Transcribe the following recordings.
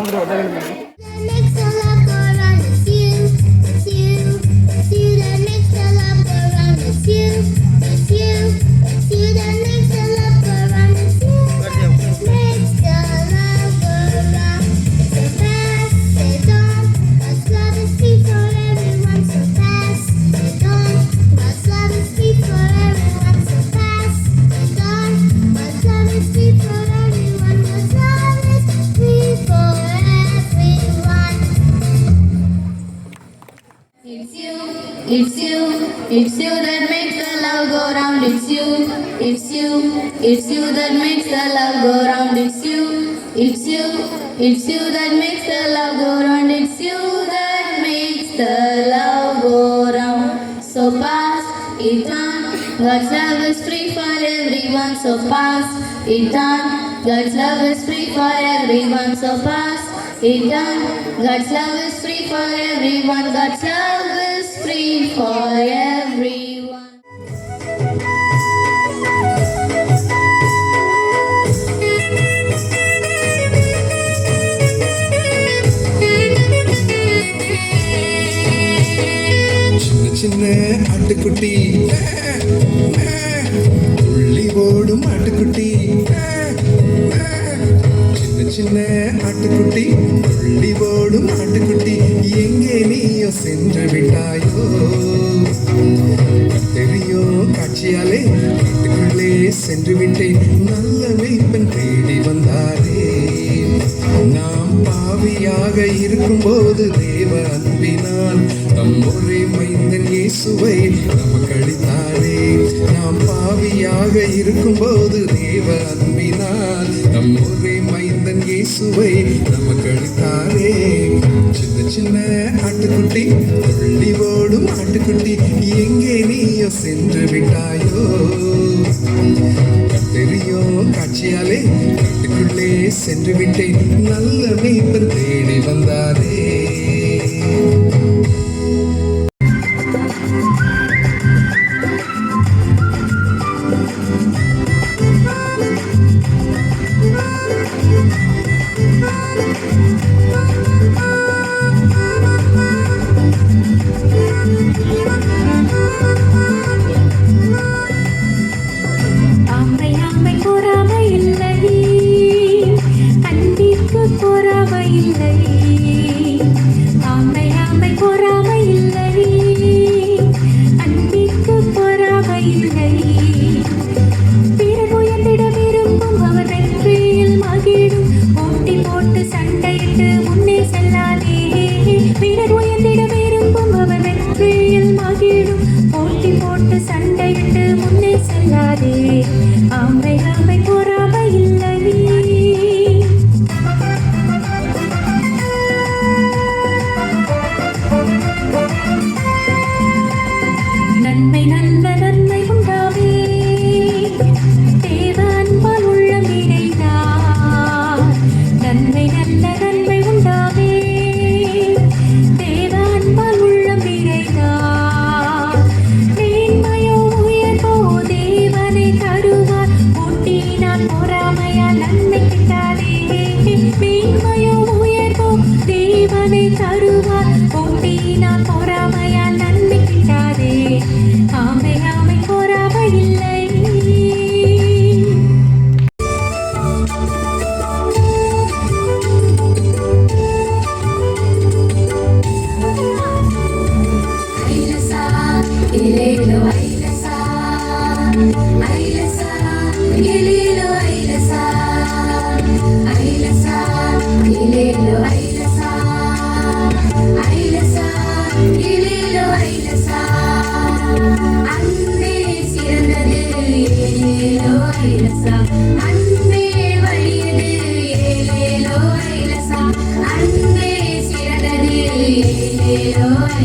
公司给我。It's you, it's you that makes the love go round. It's you, it's you, it's you that makes the love go round. It's you, it's you, it's you that makes the love go round. It's you that makes the love go round. So pass it on. God's love is free for everyone. So pass it on. God's love is free for everyone. So pass it on. God's love is free for everyone. God's love free for everyone. சின்ன சின்ன ஆட்டுக்குட்டி சென்று விட்டாயோ தெரியோ காட்சியாலே வீட்டுக்குள்ளே சென்று விட்டேன் நல்ல மெய்ப்பன் தேடி வந்தாரே. நாம் பாவியாக இருக்கும்போது தேவ அன்பினால் நம் ஒரே மைந்தன் இயேசுவை நமக்கு அளித்தாரே. நாம் பாவியாக இருக்கும்போது தேவ அன்பினால் நம் ஒரே மைந்தன் இயேசுவை நமக்கு அளித்தாரே. சின்ன ஆட்டுக்குட்டி துள்ளி ஓடும் ஆட்டுக்குட்டி. எங்கே நீயோ சென்று விட்டாயோ? தெரியோ காட்சியாலே காட்டுக்குள்ளே சென்று விட்டேன். நல்ல மீன் தேடி வந்தாரே 心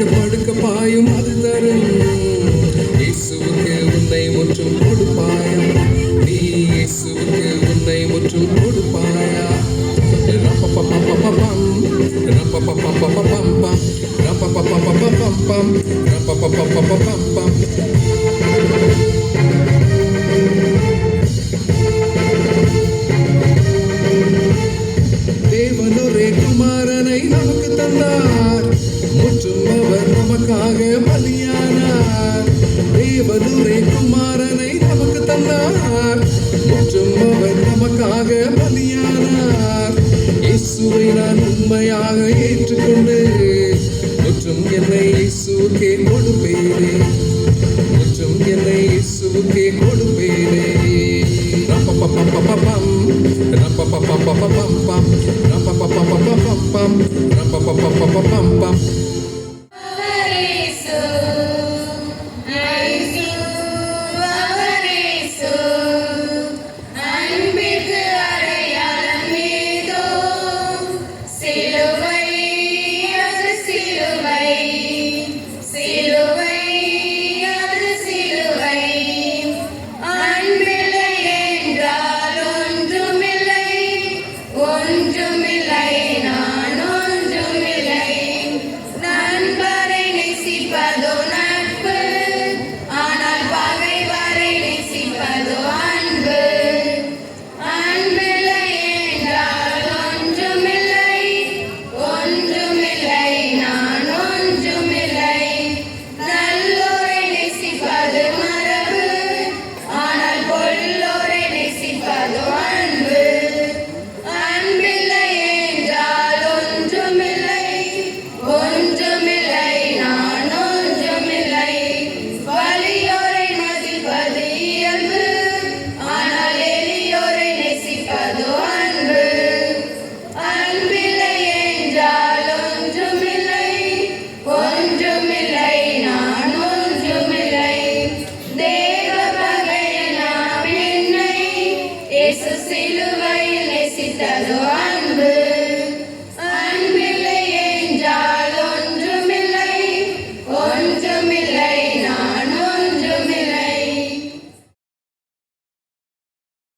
படுக்க படுக்க பாயும் அது தரும். இயேசுவுக்கு உன்னை முற்றும் கொடுப்பாயா? நீ இயேசுவுக்கு உன்னை முற்றும் கொடுப்பாயா? தேவனுரே குமாரனை நமக்கு தந்தார். பலியானார். தேவதூரை குமாரனை நமக்கு தந்தார். மற்றும் அவர் நமக்காக பலியானார். இயேசுவை நான் உண்மையாக ஏற்றுக்கொண்டு மற்றும் என்னை இயேசுக்கே கொடுப்பேனே. மற்றும் என்னை இயேசுக்கே கொடுப்பேனே. பம் பம் பம் பம் பம்